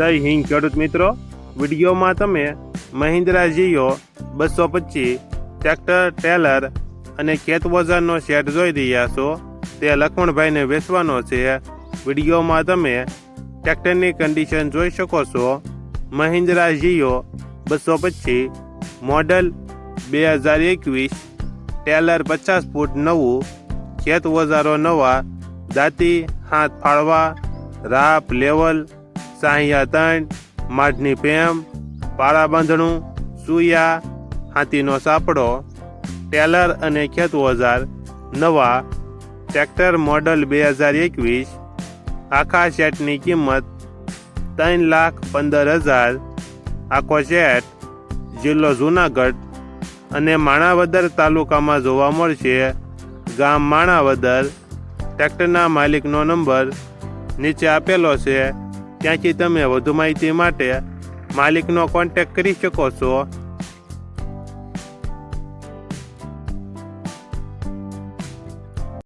જય હિન્દ, ખેડૂત મિત્રો. વિડીયોમાં તમે મહિન્દ્રા જીઓ બસો પચીસ, ટ્રેક્ટર ટેલર અને ખેત ઓજારનો સેટ જોઈ રહ્યા છો. તે લખમણભાઈને વેચવાનો છે. વિડીયોમાં તમે ટ્રેક્ટરની કન્ડિશન જોઈ શકો છો. મહિન્દ્રા જીઓ બસો પચીસ, મોડલ બે હજાર એકવીસ ટેલર પચાસ ફૂટ નવું, ખેત વજારો નવા, દાંતી, હાથ ફાળવા, રાપ, લેવલ સાહિયા તણ માઢની પેમ, પાળાબાંધણું સુયા હાથીનો સાપડો, ટેલર અને ખેત ઓઝાર નવા, ટ્રેક્ટર મોડલ બે હજાર એકવીસ, આખા સેટની કિંમત ત્રણ લાખ પંદર હજાર, આખો સેટ જિલ્લો જુનાગઢ અને માણાવદર તાલુકામાં જોવા મળશે. ગામ માણાવદર, ટ્રેક્ટરના માલિકનો નંબર નીચે આપેલો છે. ત્યાંથી તમે વધુ માહિતી માટે માલિકનો કોન્ટેક્ટ કરી શકો છો.